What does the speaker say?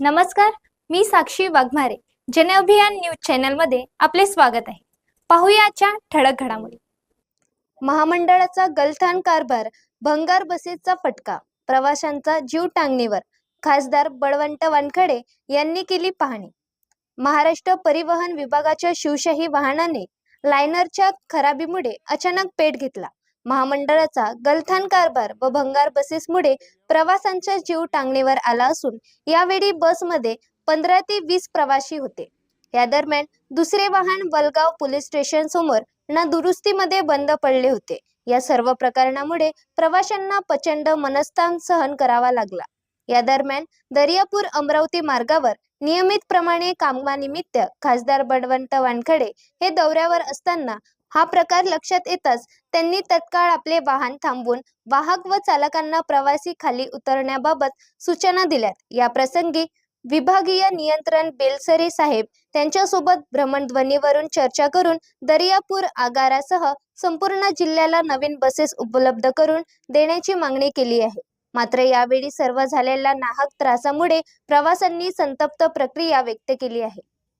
नमस्कार मी साक्षी वाघमारे. जनअभियान न्यूज चॅनलमध्ये आपले स्वागत आहे. पाहूया आजच्या ठळक घडामोडी. महामंडळाचा गलथान कारभार भंगार बसेसचा फटका प्रवाशांचा जीव टांगणीवर खासदार बळवंत वानखडे यांनी केली पाहणी. महाराष्ट्र परिवहन विभागाच्या शिवशाही वाहनाने लायनरच्या खराबीमुळे अचानक पेट घेतला. महामंडळाचा गलथान कारभार व भंगार बसेसमुळे प्रवाशांचा जीव टांगणीवर आला असून यावेळी बसमध्ये पंधरा ते वीस प्रवासी होते. या दरम्यान दुसरे वाहन वलगाव पोलीस स्टेशन समोर ना दुरुस्तीमध्ये बंद पडले होते. या सर्व प्रकरणामुळे प्रवाशांना प्रचंड मनस्तान सहन करावा लागला. या दरम्यान दर्यापूर अमरावती मार्गावर नियमितप्रमाणे कामानिमित्त खासदार बळवंत वानखडे हे दौऱ्यावर असताना हा प्रकार लक्षात येताच त्यांनी तत्काळ आपले वाहन थांबवून वाहक व चालकांना प्रवासी खाली उतरण्याबाबत सूचना दिल्यात. या प्रसंगी विभागीय नियंत्रण बेलसरे साहेब त्यांच्यासोबत भ्रमणध्वनीवरून चर्चा करून दर्यापूर आगारासह संपूर्ण जिल्ह्याला नवीन बसेस उपलब्ध करून देण्याची मागणी केली आहे. मात्र यावेळी सर्व झालेल्या नाहक त्रासामुळे प्रवाशांनी संतप्त प्रक्रिया व्यक्त केली आहे.